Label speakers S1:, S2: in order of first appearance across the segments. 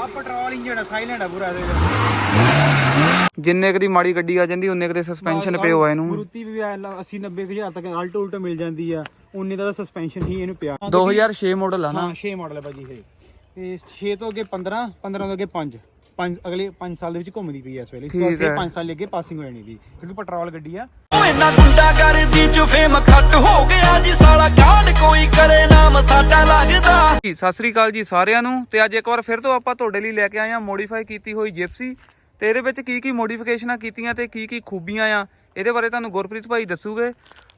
S1: ਆ petrol engine ਆ silent ਆ ਪੂਰਾ ਇਹਦੇ
S2: ਜਿੰਨੇ ਕੁ ਦੀ ਮਾੜੀ ਗੱਡੀ ਆ ਜਾਂਦੀ ਉਹਨੇ ਕੁ ਦੇ ਸਸਪੈਂਸ਼ਨ ਪਿਓ ਆ ਇਹਨੂੰ।
S1: ਮਰੂਤੀ ਵੀ 80 90 ਹਜ਼ਾਰ ਤੱਕ ਆਲਟੋ ਉਲਟੋ ਮਿਲ ਜਾਂਦੀ ਆ ਉਨੇ ਦਾ ਸਸਪੈਂਸ਼ਨ ਹੀ ਇਹਨੂੰ ਪਿਆ।
S2: 2006 ਮਾਡਲ ਆ ਨਾ।
S1: ਹਾਂ 6 ਮਾਡਲ ਹੈ ਭਾਜੀ ਇਹ। ਤੇ 6 ਤੋਂ ਅੱਗੇ 15 15 ਤੋਂ ਅੱਗੇ 5 ਪੰਜ ਅਗਲੇ 5 ਸਾਲ ਦੇ ਵਿੱਚ ਘੁੰਮਦੀ ਪਈ ਐ ਇਸ ਵੇਲੇ। ਇਸ ਤੋਂ
S2: ਠੀਕ
S1: ਅੱਗੇ
S2: ਹੈ।
S1: 5 ਸਾਲ ਅੱਗੇ ਪਾਸਿੰਗ ਹੋ ਜਾਣੀ ਦੀ ਕਿਉਂਕਿ ਪੈਟਰੋਲ ਗੱਡੀ ਆ।
S3: ਇੰਨਾ ਗੁੰਡਾ ਕਰਦੀ ਚ ਫੇਮ ਖੱਟ ਹੋ ਗਿਆ ਜੀ। ਸਾਲਾ ਕਾਂਡ ਕੋਈ ਕਰੇ ਨਾਮ ਸਾਡਾ ਲੱਗਦਾ।
S2: ਜੀ ਸਤਿ ਸ੍ਰੀ ਅਕਾਲ ਜੀ ਸਾਰਿਆਂ ਨੂੰ। ਤੇ ਅੱਜ ਇੱਕ ਵਾਰ ਫਿਰ ਤੋਂ ਆਪਾਂ ਤੁਹਾਡੇ ਲਈ ਲੈ ਕੇ ਆਏ ਆ ਮੋਡੀਫਾਈ ਕੀਤੀ ਹੋਈ ਜਿਪਸੀ ਤੇ ਇਹਦੇ ਵਿੱਚ ਕੀ ਕੀ ਮੋਡੀਫਿਕੇਸ਼ਨਾਂ ਕੀਤੀਆਂ ਤੇ ਕੀ ਕੀ ਖੂਬੀਆਂ ਆ ਇਹਦੇ ਬਾਰੇ ਤੁਹਾਨੂੰ ਗੁਰਪ੍ਰੀਤ ਭਾਈ ਦੱਸੂਗੇ।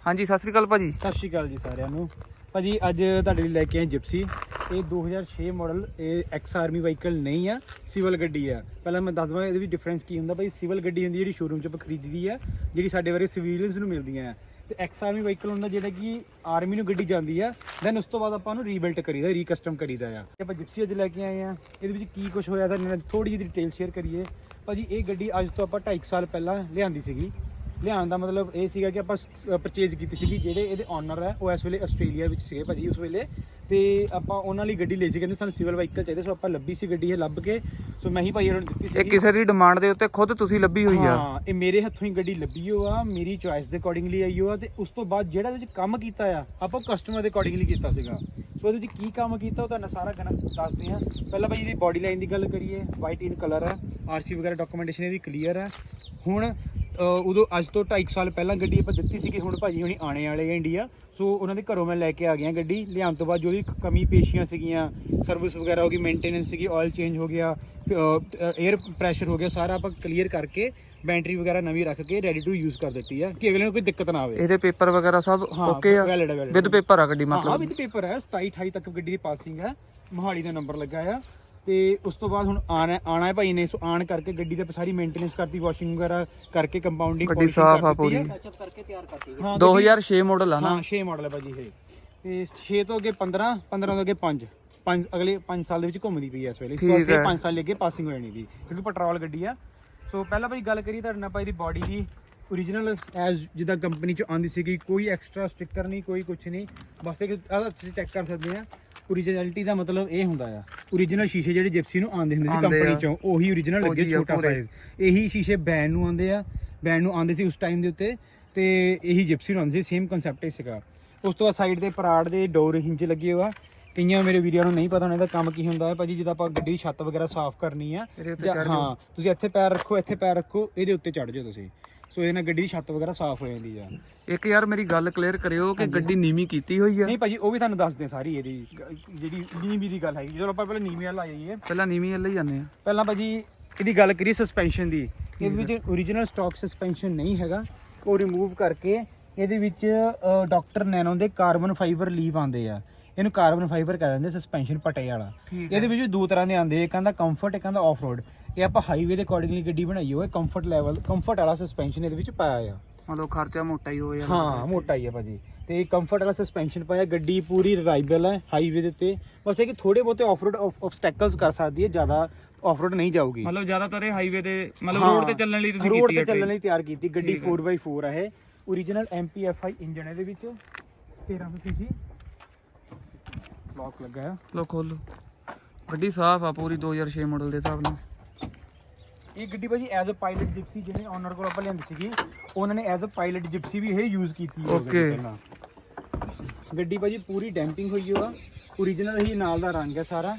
S2: ਹਾਂਜੀ ਸਤਿ ਸ੍ਰੀ ਅਕਾਲ ਭਾਜੀ।
S1: ਸਤਿ ਸ਼੍ਰੀ ਅਕਾਲ ਜੀ ਸਾਰਿਆਂ ਨੂੰ। ਭਾਜੀ, ਅੱਜ ਤੁਹਾਡੇ ਲਈ ਲੈ ਕੇ ਆਏ ਜਿਪਸੀ ਇਹ 2006 ਮਾਡਲ ਇਹ ਐਕਸ ਆਰਮੀ ਵਹੀਕਲ ਨਹੀਂ ਆ ਸਿਵਲ ਗੱਡੀ ਆ। ਪਹਿਲਾਂ ਮੈਂ ਦੱਸ ਦਵਾਂ ਇਹਦੇ ਵਿੱਚ ਡਿਫਰੈਂਸ ਕੀ ਹੁੰਦਾ? ਭਾਈ ਸਿਵਲ ਗੱਡੀ ਹੁੰਦੀ ਜਿਹੜੀ ਸ਼ੋਰੂਮ 'ਚ ਆਪਾਂ ਖਰੀਦੀਦੀ ਆ, ਜਿਹੜੀ ਸਾਡੇ ਵਰਗੇ ਸਿਵਿਲੀਅਨਸ ਨੂੰ ਮਿਲਦੀਆਂ ਆ। ਤੇ ਐਕਸ ਆਰਮੀ ਵਹੀਕਲ ਹੁੰਦਾ ਜਿਹੜਾ ਕਿ ਆਰਮੀ ਨੂੰ ਗੱਡੀ ਜਾਂਦੀ ਆ ਦੈਨ ਉਸ ਤੋਂ ਬਾਅਦ ਆਪਾਂ ਉਹਨੂੰ ਰੀਬਿਲਟ ਕਰੀਦਾ ਰੀਕਸਟਮ ਕਰੀਦਾ ਆ। ਤੇ ਆਪਾਂ ਜਿਪਸੀ ਅੱਜ ਲੈ ਕੇ ਆਏ ਆ। ਇਹਦੇ ਵਿੱਚ ਕੀ ਕੁਝ ਹੋਇਆ, ਤਾਂ ਥੋੜੀ ਜਿਹੀ ਡਿਟੇਲ ਸ਼ੇਅਰ ਕਰੀਏ। ਭਾਜੀ, ਇਹ ਗੱਡੀ ਅੱਜ ਤੋਂ ਆਪਾਂ 2.5 ਸਾਲ ਪਹਿਲਾਂ ਲਿਆਂਦੀ ਸੀਗੀ। ਲਿਆਉਣ ਦਾ ਮਤਲਬ ਇਹ ਸੀਗਾ ਕਿ ਆਪਾਂ ਪਰਚੇਜ਼ ਕੀਤੀ ਸੀਗੀ ਜਿਹੜੇ ਇਹਦੇ ਓਨਰ ਹੈ ਉਹ ਇਸ ਵੇਲੇ ਆਸਟ੍ਰੇਲੀਆ ਵਿੱਚ ਸੀਗੇ ਭਾਜੀ ਉਸ ਵੇਲੇ। ਤੇ ਆਪਾਂ ਉਹਨਾਂ ਲਈ ਗੱਡੀ ਲਈ ਸੀ ਕਹਿੰਦੇ ਸਾਨੂੰ ਸਿਵਲ ਵਾਹੀਕਲ ਚਾਹੀਦੇ ਸੋ ਆਪਾਂ ਲੱਭੀ ਸੀ ਗੱਡੀ ਇਹ ਲੱਭ ਕੇ। ਸੋ ਮੈਂ ਹੀ ਭਾਈ ਉਹਨਾਂ ਨੂੰ ਦਿੱਤੀ
S2: ਇਹ
S1: ਸੀ
S2: ਕਿਸੇ ਦੀ ਡਿਮਾਂਡ ਦੇ ਉੱਤੇ ਖੁਦ ਤੁਸੀਂ ਲੱਭੀ ਹੋਈ ਆ?
S1: ਹਾਂ ਇਹ ਮੇਰੇ ਹੱਥੋਂ ਹੀ ਗੱਡੀ ਲੱਭੀ ਹੋ ਆ ਮੇਰੀ ਚੁਆਇਸ ਦੇ ਅਕੋਰਡਿੰਗਲੀ ਆਈ ਹੋ ਆ ਤੇ ਉਸ ਤੋਂ ਬਾਅਦ ਜਿਹੜਾ ਇਹਦੇ ਵਿੱਚ ਕੰਮ ਕੀਤਾ ਆ ਆਪਾਂ ਕਸਟਮਰ ਦੇ ਅਕੋਰਡਿੰਗਲੀ ਕੀਤਾ ਸੀਗਾ। ਸੋ ਇਹਦੇ ਵਿੱਚ ਕੀ ਕੰਮ ਕੀਤਾ ਉਹ ਤੁਹਾਨੂੰ ਸਾਰਾ ਗਣਾ ਦੱਸਦੇ ਹਾਂ ਪਹਿਲਾਂ ਭਾਈ ਇਹਦੀ ਬਾਡੀ ਲਾਈਨ ਦੀ ਗੱਲ ਕਰੀਏ ਵਾਈਟ ਇਨ ਕਲਰ ਹੈ ਆਰਸੀ ਵਗੈਰਾ ਡਾਕੂਮੈਂਟੇਸ਼ਨ ਇਹਦੀ ਕਲੀਅਰ ਹੈ ਹੁਣ ਉਦੋਂ ਅੱਜ ਤੋਂ 2.5 ਸਾਲ ਪਹਿਲਾਂ ਗੱਡੀ ਆਪਾਂ ਦਿੱਤੀ ਸੀਗੀ ਹੁਣ ਭਾਜੀ ਹੁਣੀ ਆਣੇ ਵਾਲੇ ਆ ਇੰਡੀਆ ਸੋ ਉਹਨਾਂ ਦੇ ਘਰੋਂ ਮੈਂ ਲੈ ਕੇ ਆ ਗਿਆ ਗੱਡੀ। ਲਿਆਉਣ ਤੋਂ ਬਾਅਦ ਜੋ ਵੀ ਕਮੀ ਪੇਸ਼ੀਆਂ ਸੀਗੀਆਂ ਸਰਵਿਸ ਵਗੈਰਾ ਹੋ ਗਈ ਮੇਨਟੇਨੈਂਸ ਸੀਗੀ ਆਇਲ ਚੇਂਜ ਹੋ ਗਿਆ 에ਅਰ ਪ੍ਰੈਸ਼ਰ ਹੋ ਗਿਆ ਸਾਰਾ ਆਪਾਂ ਕਲੀਅਰ ਕਰਕੇ ਬੈਟਰੀ ਵਗੈਰਾ ਨਵੀਂ ਰੱਖ ਕੇ ਰੈਡੀ ਟੂ ਯੂਜ਼ ਕਰ ਦਿੱਤੀ ਆ ਕਿ ਅਗਲੇ ਨੂੰ ਕੋਈ ਦਿੱਕਤ ਨਾ ਆਵੇ।
S2: ਇਹਦੇ ਪੇਪਰ ਵਗੈਰਾ ਸਭ
S1: ਹਾਂ,
S2: ਓਕੇ ਆ? ਵਿਦ। ਪੇਪਰ ਆ। ਗੱਡੀ
S1: ਹਾਂ
S2: ਮਤਲਬ?
S1: ਵਿੱਚ ਪੇਪਰ ਹੈ 27 28 ਤੱਕ ਗੱਡੀ ਦੀ ਪਾਸਿੰਗ ਹੈ ਮੋਹਾਲੀ ਦਾ ਨੰਬਰ ਲੱਗਾ ਆ। ਤੇ ਉਸ ਤੋਂ ਬਾਅਦ ਹੁਣ ਆਣਾ ਆਣਾ ਹੈ ਭਾਈ ਨੇ ਸੋ ਆਣ ਕਰਕੇ ਗੱਡੀ ਦੇ ਸਾਰੀ ਮੇਨਟੇਨੈਂਸ ਕਰਤੀ ਵਾਸ਼ਿੰਗ ਵਗੈਰਾ ਕਰਕੇ ਕੰਪਾਊਂਡਿੰਗ
S2: ਗੱਡੀ ਸਾਫ਼ ਆ ਪੂਰੀ।
S1: ਟੱਚਅਪ ਕਰਕੇ ਤਿਆਰ ਕਰਤੀ ਹਾਂ।
S2: 2006 ਮਾਡਲ ਆ ਨਾ।
S1: ਹਾਂ 6 ਮਾਡਲ ਹੈ ਭਾਜੀ ਇਹ। ਤੇ 6 ਤੋਂ ਅੱਗੇ 15 15 ਤੋਂ ਅੱਗੇ 5 ਪੰਜ ਅਗਲੇ 5 ਸਾਲ ਦੇ ਵਿੱਚ ਘੁੰਮਦੀ ਪਈ ਐ ਇਸ ਵੇਲੇ। ਇਸ ਤੋਂ ਅੱਗੇ
S2: ਹੈ।
S1: 5 ਸਾਲ ਅੱਗੇ ਪਾਸਿੰਗ ਹੋ ਜਾਣੀ ਦੀ ਕਿਉਂਕਿ ਪੈਟਰੋਲ ਗੱਡੀ ਆ। ਸੋ ਪਹਿਲਾਂ ਭਾਈ ਗੱਲ ਕਰੀਏ ਤੁਹਾਡੇ ਨਾਲ ਭਾਈ ਦੀ ਬਾਡੀ ਦੀ। Origignal ਐਜ਼ ਜਿੱਦਾਂ ਕੰਪਨੀ ਚ ਆਂਦੀ ਸੀਗੀ ਕੋਈ ਐਕਸਟਰਾ ਸਟicker ਨਹੀਂ ਕੋਈ ਕੁਝ ਨਹੀਂ। ਬਸ ਇੱਕ ਆਹ ਤੁਸੀਂ ਚੈੱਕ ਕਰ ਸਕਦੇ ਆ। Originality ਦਾ ਮਤਲਬ ਇਹ ਹੁੰਦਾ ਆ origignal ਸ਼ੀਸ਼ੇ ਜਿਹੜੇ ਜਿਪਸੀ ਨੂੰ ਆਂਦੇ ਹੁੰਦੇ ਸੀ
S2: ਆਉਂਦੇ
S1: ਕੰਪਨੀ
S2: ਆ।
S1: ਚੋਂ ਉਹੀ origignal ਲੱਗੇ
S2: ਆ
S1: ਛੋਟਾ। ਸਾਈਜ਼ ਇਹੀ ਸ਼ੀਸ਼ੇ ਬੈਂਡ ਨੂੰ ਆਂਦੇ ਆ ਬੈਂਡ ਨੂੰ ਆਂਦੇ ਸੀ ਉਸ ਟਾਈਮ ਦੇ ਉੱਤੇ ਤੇ ਇਹੀ ਜਿਪਸੀ ਨੂੰ ਆਂਦੇ ਸੀ ਸੇਮ ਕਨਸੈਪਟ ਹੀ ਸੀਗਾ। ਉਸ ਤੋਂ ਬਾਅਦ ਸਾਈਡ ਤੇ ਪਰਾੜ ਦੇ ਡੋਰ ਹਿੰਜ ਲੱਗੇ ਹੋਆ। ਕਈਆਂ ਮੇਰੇ ਵੀਡੀਓ ਨੂੰ ਨਹੀਂ ਪਤਾ ਉਹਨਾਂ ਦਾ ਕੰਮ ਕੀ ਹੁੰਦਾ ਹੈ। ਭਾਜੀ ਜਦੋਂ ਆਪਾਂ ਗੱਡੀ ਦੀ ਛੱਤ ਵਗੈਰਾ ਸਾਫ਼ ਕਰਨੀ ਆ
S2: ਇਹਦੇ ਉੱਤੇ
S1: ਜਾਂ-
S2: ਚੜ੍ਹ
S1: ਹਾਂ ਤੁਸੀਂ ਇੱਥੇ ਪੈਰ ਰੱਖੋ ਇੱਥੇ ਪੈਰ ਰੱਖੋ ਇਹਦੇ ਉੱਤੇ ਚੜ ਜਾਓ ਤੁਸੀਂ। ਸੋ ਇਹਦੇ ਨਾਲ ਗੱਡੀ ਦੀ ਛੱਤ ਵਗੈਰਾ ਸਾਫ਼ ਹੋ ਜਾਂਦੀ ਆ।
S2: ਇੱਕ ਯਾਰ ਮੇਰੀ ਗੱਲ ਕਲੀਅਰ ਕਰਿਓ ਕਿ ਗੱਡੀ ਨੀਵੀਂ ਕੀਤੀ ਹੋਈ ਆ?
S1: ਨਹੀਂ ਭਾਜੀ ਉਹ ਵੀ ਤੁਹਾਨੂੰ ਦੱਸਦੇ ਆ ਸਾਰੀ ਇਹਦੀ ਗ- ਜਿਹੜੀ ਨੀਵੀਂ ਦੀ ਗੱਲ ਹੈਗੀ। ਜਦੋਂ ਆਪਾਂ ਪਹਿਲਾਂ ਨੀਵੀਂ ਵਾਲਾ ਜਾਈਏ।
S2: ਪਹਿਲਾਂ ਨੀਵੀਂ ਵੱਲ ਹੀ ਜਾਂਦੇ ਆ।
S1: ਪਹਿਲਾਂ ਭਾਜੀ ਇਹਦੀ ਗੱਲ ਕਰੀਏ ਸਸਪੈਂਸ਼ਨ ਦੀ। ਇਹਦੇ ਵਿੱਚ origignal ਸਟਾਕ ਸਸਪੈਂਸ਼ਨ ਨਹੀਂ ਹੈਗਾ। ਉਹ ਰਿਮੂਵ ਕਰਕੇ ਇਹਦੇ ਵਿੱਚ ਡਾਕਟਰ ਨੈਨੋ ਦੇ ਕਾਰਬਨ ਫਾਈਬਰ ਲੀਵ ਆਉਂਦੇ ਆ। ਇਹਨੂੰ ਕਾਰਬਨ ਫਾਈਬਰ ਕਹਿ ਦਿੰਦੇ ਸਸਪੈਂਸ਼ਨ ਪਟੇ ਵਾਲਾ। ਇਹਦੇ ਵਿੱਚ ਦੋ ਤਰ੍ਹਾਂ ਦੇ ਆਉਂਦੇ ਇੱਕ ਆਂਦਾ ਕੰਫਰਟ ਇੱਕ ਆਂਦਾ ਆਫ ਰੋਡ ਇਹ ਆਪਾਂ ਹਾਈਵੇ ਦੇ ਅਕੋਰਡਿੰਗਲੀ ਗੱਡੀ ਬਣਾਈ ਹੋਈ ਕੰਫਰਟ ਲੈਵਲ ਕੰਫਰਟ ਵਾਲਾ ਸਸਪੈਂਸ਼ਨ ਇਹਦੇ ਵਿੱਚ ਪਾਇਆ ਆ
S2: ਮਤਲਬ ਖਰਚਾ ਮੋਟਾ ਹੀ ਹੋ ਜਾਂਦਾ
S1: ਹਾਂ ਮੋਟਾ ਹੀ ਹੈ ਭਾਜੀ। ਤੇ ਕੰਫਰਟ ਵਾਲਾ ਸਸਪੈਂਸ਼ਨ ਪਾਇਆ ਗੱਡੀ ਪੂਰੀ ਰਿਲਾਈਬਲ ਹੈ ਹਾਈਵੇ ਦੇ ਉੱਤੇ। ਬਸ ਇਹ ਕਿ ਥੋੜੇ ਬਹੁਤੇ ਆਫ ਰੋਡ ਆਬਸਟੈਕਲਸ ਕਰ ਸਕਦੀ ਹੈ ਜ਼ਿਆਦਾ ਆਫ ਰੋਡ ਨਹੀਂ ਜਾਊਗੀ।
S2: ਮਤਲਬ ਜ਼ਿਆਦਾਤਰ ਇਹ ਹਾਈਵੇ ਤੇ ਮਤਲਬ
S1: ਹਾਂ,
S2: ਰੋਡ ਤੇ ਚੱਲਣ ਲਈ ਤੁਸੀਂ
S1: ਰੋਡ
S2: ਕੀਤੀ
S1: ਤੇ
S2: ਹੈ
S1: ਚੱਲਣ
S2: train।
S1: ਲਈ ਤਿਆਰ ਕੀਤੀ ਗੱਡੀ
S2: ਠੀਕ ਹੈ।
S1: 4x4 ਹੈ ਇਹ। Origignal MPFI ਇੰਜਨ ਇਹਦੇ ਵਿੱਚ। 1300 ਸੀਸੀ ਲੌਕ ਲੱਗਾ ਹੈ
S2: ਲੋ ਖੋਲੋ ਗੱਡੀ ਸਾਫ਼ ਆ ਪੂਰੀ 2006 ਮਾਡਲ ਦੇ ਹਿਸਾਬ ਨਾਲ
S1: ਇਹ ਗੱਡੀ ਭਾਜੀ ਐਜ਼ ਅ ਪਾਇਲਟ ਜਿਪਸੀ ਜਿਹਨੇ ਓਨਰ ਕੋਲ ਆਪਾਂ ਲਿਆਂਦੀ ਸੀਗੀ ਉਹਨਾਂ ਨੇ ਐਜ਼ ਅ ਪਾਇਲਟ ਜਿਪਸੀ ਵੀ ਇਹ ਯੂਜ਼ ਕੀਤੀ ਹੈ ਗੱਡੀ
S2: Okay.
S1: ਪਹਿਲਾਂ। ਗੱਡੀ ਭਾਜੀ ਪੂਰੀ ਡੈਂਪਿੰਗ ਹੋਈ ਹੋਆ origignal ਹੀ ਨਾਲ ਦਾ ਰੰਗ ਹੈ ਸਾਰਾ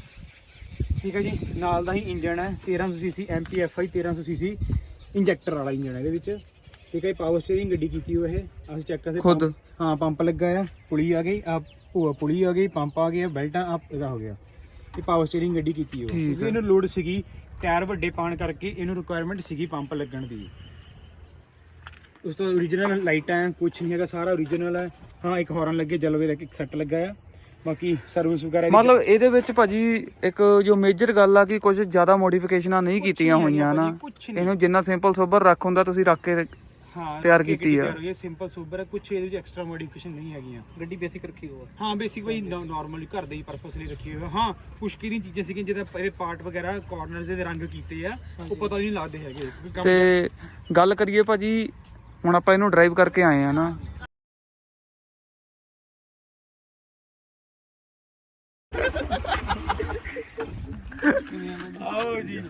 S1: ਠੀਕ ਹੈ ਜੀ ਨਾਲ ਦਾ ਹੀ ਇੰਜਨ ਹੈ 1300 ਸੀਸੀ MPFI 1300 ਸੀਸੀ ਇੰਜੈਕਟਰ ਵਾਲਾ ਇੰਜਨ ਹੈ ਇਹਦੇ ਵਿੱਚ ਠੀਕ ਹੈ ਪਾਵਰ ਸਟੀਅਰਿੰਗ ਗੱਡੀ ਕੀਤੀ ਹੋਈ ਇਹ ਅਸੀਂ ਚੈੱਕ ਕਰਦੇ
S2: ਖੁਦ?
S1: ਪੰਪ- ਹਾਂ ਪੰਪ ਲੱਗਾ ਆ ਪੁਲੀ ਆ ਗਈ ਆ ਉਹ ਪੁਲੀ ਆ ਗਈ ਪੰਪ ਆ ਗਿਆ ਬੈਲਟਾਂ ਆ ਇਹਦਾ ਹੋ ਗਿਆ। ਇਹ ਪਾਵਰ ਸਟੀਅਰਿੰਗ ਗੱਡੀ ਕੀਤੀ
S2: ਠੀਕ
S1: ਕਿਉਂਕਿ। ਇਹਨੂੰ ਲੋਡ ਸੀਗੀ ਟਾਇਰ ਵੱਡੇ ਪਾਣ ਕਰਕੇ ਇਹਨੂੰ ਰਿਕੁਆਇਰਮੈਂਟ ਸੀਗੀ ਪੰਪ ਲੱਗਣ ਦੀ। ਉਸ ਤੋਂ origignal ਲਾਈਟਾਂ ਹੈ ਕੁਝ ਨਹੀਂ ਹੈਗਾ ਸਾਰਾ origignal ਹੈ ਹਾਂ ਇੱਕ ਹਾਰਨ ਲੱਗੇ ਜਲਵੇ ਦਾ ਇੱਕ ਸੈੱਟ ਲੱਗਾ ਆ। ਬਾਕੀ ਸਰਵਿਸ ਵਗੈਰਾ ਇਹਦੀ-
S2: ਮਤਲਬ ਇਹਦੇ ਵਿੱਚ ਭਾਜੀ ਇੱਕ ਜੋ ਮੇਜਰ ਗੱਲ ਆ ਕਿ ਕੁਝ ਜ਼ਿਆਦਾ ਮੋਡੀਫਿਕੇਸ਼ਨਾਂ ਨਹੀਂ ਕੀਤੀਆਂ ਹੋਈਆਂ ਨਾ। ਇਹਨੂੰ ਜਿੰਨਾ ਸਿੰਪਲ ਸੋਬਰ ਰੱਖ ਹੁੰਦਾ ਤੁਸੀਂ ਰੱਖ ਕੇ
S1: ਹਾਂ
S2: ਤਿਆਰ ਕੀਤੀ ਆ।
S1: ਤਿਆਰ ਹੋਈ ਹੈ ਸਿੰਪਲ ਸੂਬਰ ਹੈ ਕੁਝ ਇਹਦੇ ਵਿੱਚ ਐਕਸਟਰਾ ਮੋਡੀਫਿਕੇਸ਼ਨ ਨਹੀਂ ਹੈਗੀਆਂ। ਗੱਡੀ ਬੇਸਿਕ ਰੱਖੀ ਹੋਆ ਹਾਂ ਬੇਸਿਕ ਬਈ ਨਾਰਮਲੀ ਘਰ ਦੇ ਹੀ ਪਰਪਸ ਲਈ ਰੱਖੀ ਹੋਈ ਆ। ਹਾਂ ਕੁਛ ਕੀ ਦੀਆਂ ਚੀਜ਼ਾਂ ਸੀਗੀਆਂ ਜਿਹਦਾ ਇਹਦੇ ਪਾਰਟ ਵਗੈਰਾ ਕਾਰਨਰਸ ਦੇ ਰੰਗ ਕੀਤੇ ਆ ਉਹ ਪਤਾ ਨਹੀਂ ਲੱਗਦੇ ਹੈਗੇ
S2: ਤੇ ਗੱਲ ਕਰੀਏ ਭਾਜੀ ਹੁਣ ਆਪਾਂ ਇਹਨੂੰ ਡਰਾਈਵ ਕਰਕੇ ਆਏ ਆ ਨਾ।
S1: ਆਓ ਜੀ।